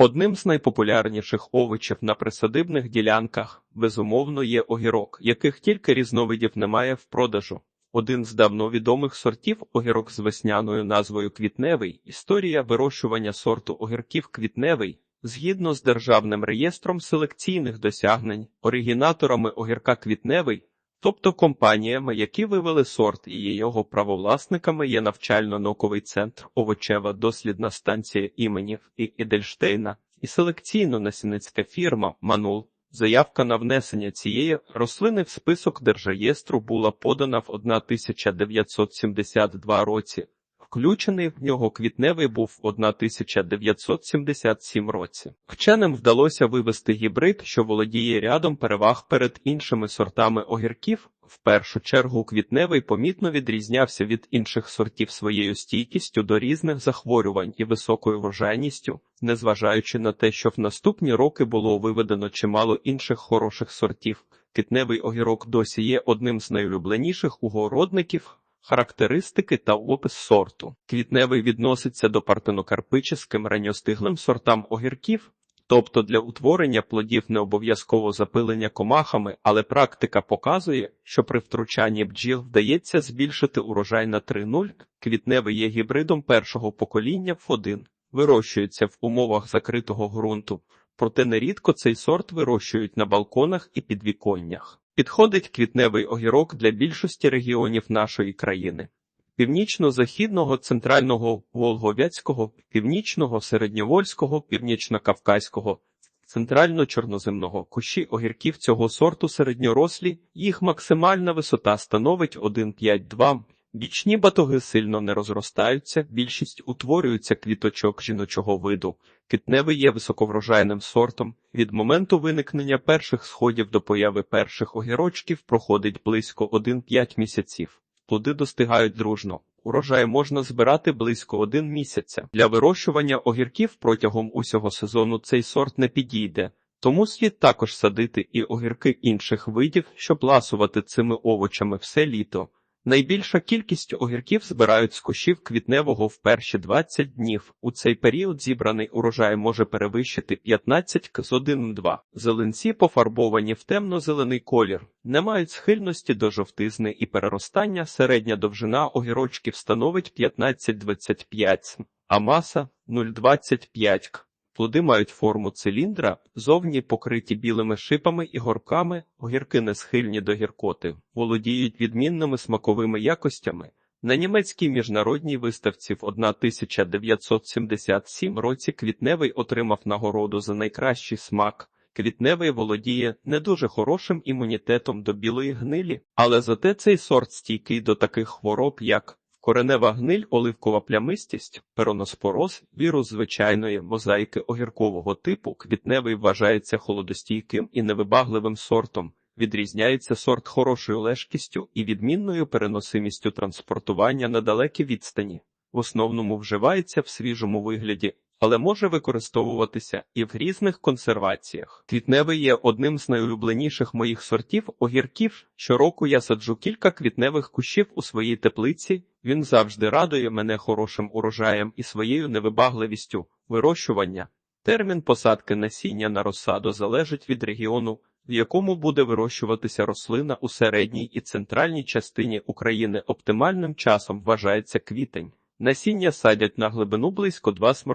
Одним з найпопулярніших овочів на присадибних ділянках, безумовно, є огірок, яких тільки різновидів немає в продажу. Один з давно відомих сортів огірок з весняною назвою квітневий. Історія вирощування сорту огірків квітневий. Згідно з Державним реєстром селекційних досягнень, оригінаторами огірка квітневий, тобто компаніями, які вивели сорт і його правовласниками, є навчально-науковий центр, овочева дослідна станція імені і Едельштейна і селекційно-насінницька фірма Манул. Заявка на внесення цієї рослини в список держреєстру була подана в 1972 році. Включений в нього квітневий був в 1977 році. Вченим вдалося вивести гібрид, що володіє рядом переваг перед іншими сортами огірків. В першу чергу квітневий помітно відрізнявся від інших сортів своєю стійкістю до різних захворювань і високою врожайністю, незважаючи на те, що в наступні роки було виведено чимало інших хороших сортів. Квітневий огірок досі є одним з найулюбленіших у городників. Характеристики та опис сорту. Квітневий відноситься до партенокарпическим ранньостиглим сортам огірків, тобто для утворення плодів не обов'язково запилення комахами, але практика показує, що при втручанні бджіл вдається збільшити урожай на 3-0. Квітневий є гібридом першого покоління в 1 вирощується в умовах закритого ґрунту, проте нерідко цей сорт вирощують на балконах і підвіконнях. Підходить квітневий огірок для більшості регіонів нашої країни. Північно-західного, центрального Волговяцького, північного, середньовольського, північно-кавказького, центрально-чорноземного кущі огірків цього сорту середньорослі, їх максимальна висота становить 1,5-2 Бічні батоги сильно не розростаються, більшість утворюються квіточок жіночого виду. Китневий є високоврожайним сортом. Від моменту виникнення перших сходів до появи перших огірочків проходить близько 1-5 місяців. Плоди достигають дружно. Урожай можна збирати близько один місяця. Для вирощування огірків протягом усього сезону цей сорт не підійде. Тому слід також садити і огірки інших видів, щоб ласувати цими овочами все літо. Найбільша кількість огірків збирають з кущів квітневого в перші 20 днів. У цей період зібраний урожай може перевищити 15 к з 1,2. Зеленці пофарбовані в темно-зелений колір, не мають схильності до жовтизни і переростання. Середня довжина огірочків становить 15-25, а маса 0,25 к. Плоди мають форму циліндра, зовні покриті білими шипами і горками, огірки не схильні до гіркоти, володіють відмінними смаковими якостями. На німецькій міжнародній виставці в 1977 році Квітневий отримав нагороду за найкращий смак. Квітневий володіє не дуже хорошим імунітетом до білої гнилі, але зате цей сорт стійкий до таких хвороб, як Коренева гниль, оливкова плямистість, пероноспороз, вірус звичайної мозаїки огіркового типу, квітневий вважається холодостійким і невибагливим сортом. Відрізняється сорт хорошою лежкістю і відмінною переносимістю транспортування на далекі відстані. В основному вживається в свіжому вигляді, але може використовуватися і в різних консерваціях. Квітневий є одним з найулюбленіших моїх сортів огірків. Щороку я саджу кілька квітневих кущів у своїй теплиці. Він завжди радує мене хорошим урожаєм і своєю невибагливістю вирощування. Термін посадки насіння на розсаду залежить від регіону, в якому буде вирощуватися рослина у середній і центральній частині України. Оптимальним часом вважається квітень. Насіння садять на глибину близько 2 см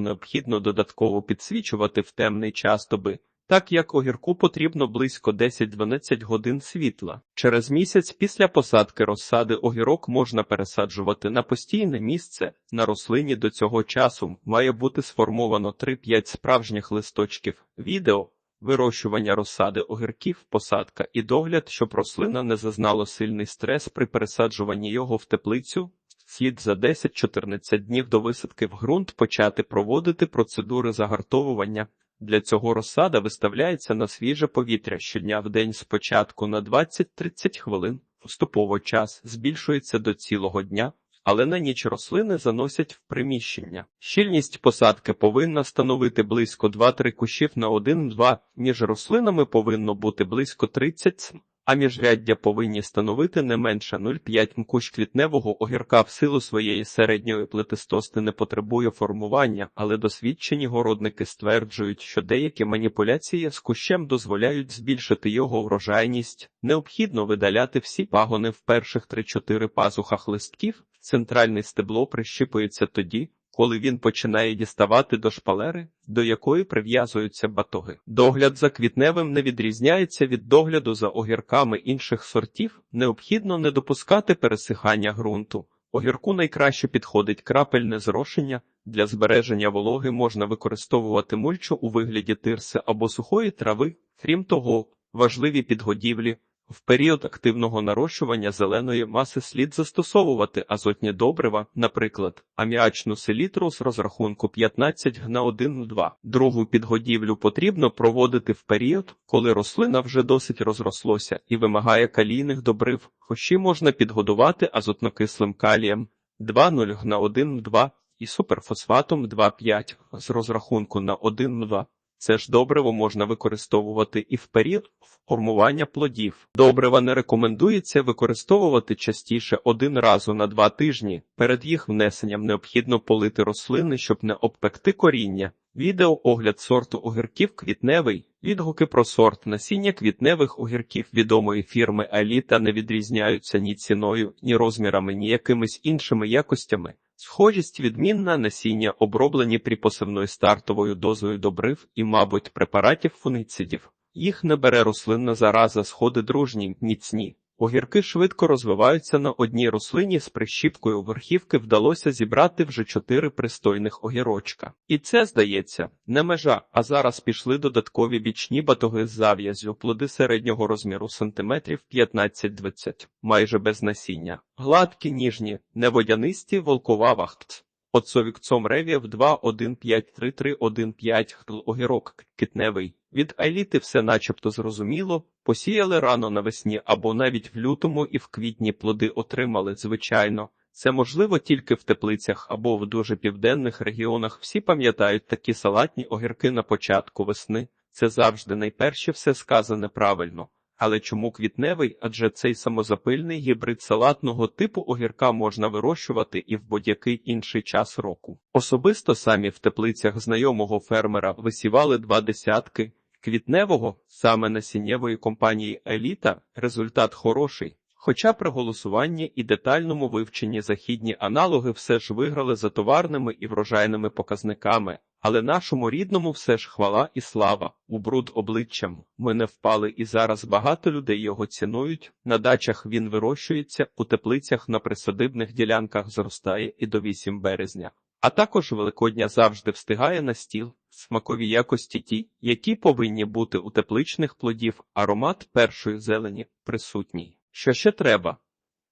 необхідно додатково підсвічувати в темний час доби, так як огірку потрібно близько 10-12 годин світла. Через місяць після посадки розсади огірок можна пересаджувати на постійне місце. На рослині до цього часу має бути сформовано 3-5 справжніх листочків. Відео Вирощування розсади огірків, посадка і догляд, щоб рослина не зазнала сильний стрес при пересаджуванні його в теплицю, слід за 10-14 днів до висадки в ґрунт почати проводити процедури загартовування. Для цього розсада виставляється на свіже повітря щодня в день спочатку на 20-30 хвилин, поступово час збільшується до цілого дня, але на ніч рослини заносять в приміщення. Щільність посадки повинна становити близько 2-3 кущів на 1-2, між рослинами повинно бути близько 30 а міжряддя повинні становити не менше 0,5 м. Кущ квітневого огірка в силу своєї середньої плетистости не потребує формування, але досвідчені городники стверджують, що деякі маніпуляції з кущем дозволяють збільшити його врожайність. Необхідно видаляти всі пагони в перших 3-4 пазухах листків. Центральне стебло прищипується тоді, коли він починає діставати до шпалери, до якої прив'язуються батоги. Догляд за квітневим не відрізняється від догляду за огірками інших сортів, необхідно не допускати пересихання ґрунту. Огірку найкраще підходить крапельне зрошення. Для збереження вологи можна використовувати мульчу у вигляді тирси або сухої трави. Крім того, важливі підгодівлі. В період активного нарощування зеленої маси слід застосовувати азотні добрива, наприклад, аміачну селітру з розрахунку 15 г на 1,2. Другу підгодівлю потрібно проводити в період, коли рослина вже досить розрослося і вимагає калійних добрив, хощі можна підгодувати азотнокислим калієм 2,0 г на 1,2 і суперфосфатом 2,5 з розрахунку на 1,2. Це ж добриво можна використовувати і в період формування плодів. Добрива не рекомендується використовувати частіше один разу на два тижні. Перед їх внесенням необхідно полити рослини, щоб не обпекти коріння. Відео огляд сорту огірків квітневий. Відгуки про сорт насіння квітневих огірків відомої фірми Аліта не відрізняються ні ціною, ні розмірами, ні якимись іншими якостями. Схожість відмінна насіння оброблені припосивною стартовою дозою добрив і, мабуть, препаратів фуницидів. Їх не бере рослинна зараза, сходи дружні, міцні. Огірки швидко розвиваються на одній рослині з прищіпкою верхівки вдалося зібрати вже чотири пристойних огірочка. І це, здається, не межа, а зараз пішли додаткові бічні батоги з зав'язю, плоди середнього розміру сантиметрів 15-20, майже без насіння. Гладкі, ніжні, неводянисті, волкова вахт. Отцовікцом ревів 2, 1, 5, 3, 3, 1, 5, огірок, китневий. Від еліти все начебто зрозуміло, посіяли рано навесні або навіть в лютому і в квітні плоди отримали, звичайно. Це можливо тільки в теплицях або в дуже південних регіонах. Всі пам'ятають такі салатні огірки на початку весни. Це завжди найперше все сказане правильно. Але чому квітневий? Адже цей самозапильний гібрид салатного типу огірка можна вирощувати і в будь-який інший час року. Особисто самі в теплицях знайомого фермера висівали два десятки квітневого, саме насіннєвої компанії Еліта, результат хороший. Хоча при голосуванні і детальному вивченні західні аналоги все ж виграли за товарними і врожайними показниками, але нашому рідному все ж хвала і слава у бруд обличчям. Ми не впали, і зараз багато людей його цінують. На дачах він вирощується, у теплицях на присадибних ділянках зростає і до 8 березня. А також Великодня завжди встигає на стіл. Смакові якості ті, які повинні бути у тепличних плодів, аромат першої зелені присутній. Що ще треба?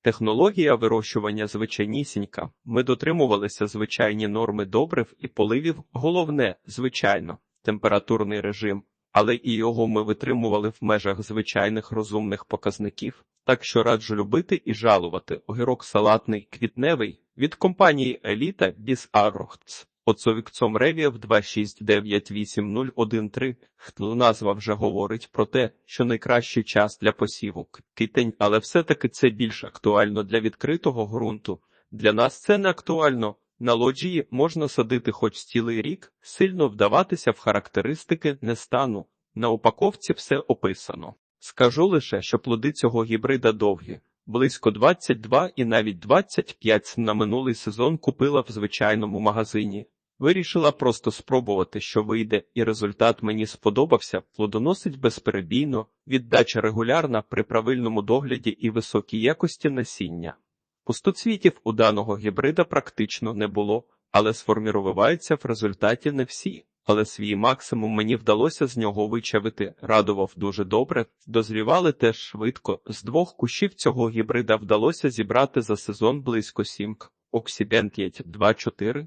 Технологія вирощування звичайнісінька. Ми дотримувалися звичайні норми добрив і поливів. Головне, звичайно, температурний режим, але і його ми витримували в межах звичайних розумних показників. Так що раджу любити і жалувати огірок салатний квітневий від компанії Еліта Біс Агрохтс. Оцовікцом Ревіев 2698013. Назва вже говорить про те, що найкращий час для посіву китень, але все-таки це більш актуально для відкритого ґрунту. Для нас це не актуально. На лоджії можна садити хоч цілий рік, сильно вдаватися в характеристики не стану. На упаковці все описано. Скажу лише, що плоди цього гібрида довгі. Близько 22 і навіть 25 на минулий сезон купила в звичайному магазині. Вирішила просто спробувати, що вийде, і результат мені сподобався, плодоносить безперебійно, віддача регулярна при правильному догляді і високій якості насіння. Пустоцвітів у даного гібрида практично не було, але сформіровуються в результаті не всі. Але свій максимум мені вдалося з нього вичавити, радував дуже добре, дозрівали теж швидко. З двох кущів цього гібрида вдалося зібрати за сезон близько сім Оксібен 2-4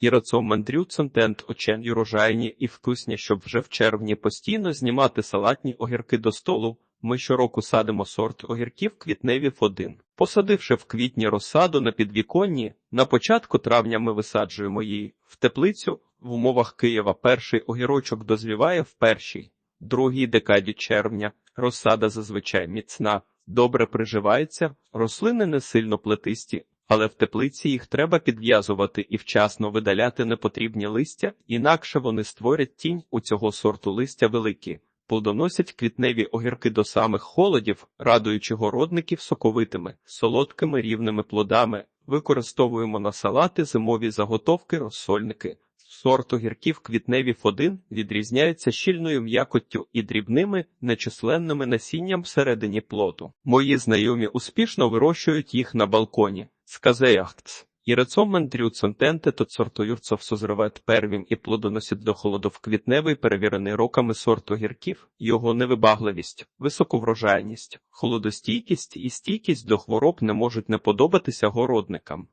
і рацом мандрюцен тент очен і рожайні і вкусні, щоб вже в червні постійно знімати салатні огірки до столу. Ми щороку садимо сорт огірків квітневів один. Посадивши в квітні розсаду на підвіконні, на початку травня ми висаджуємо її в теплицю. В умовах Києва перший огірочок дозріває в першій, другій декаді червня. Розсада зазвичай міцна, добре приживається, рослини не сильно плетисті, але в теплиці їх треба підв'язувати і вчасно видаляти непотрібні листя, інакше вони створять тінь у цього сорту листя великі. Плодоносять квітневі огірки до самих холодів, радуючи городників соковитими, солодкими рівними плодами. Використовуємо на салати зимові заготовки розсольники. Сорт огірків квітневі Ф1 відрізняється щільною м'якоттю і дрібними, нечисленними насінням всередині плоду. Мої знайомі успішно вирощують їх на балконі. Сказеяхтс. І рецомен трюцентенте тот сортоюрцов созревет первім і плодоносить до холодов квітневий, перевірений роками сорту гірків, його невибагливість, високоврожайність, холодостійкість і стійкість до хвороб не можуть не подобатися городникам.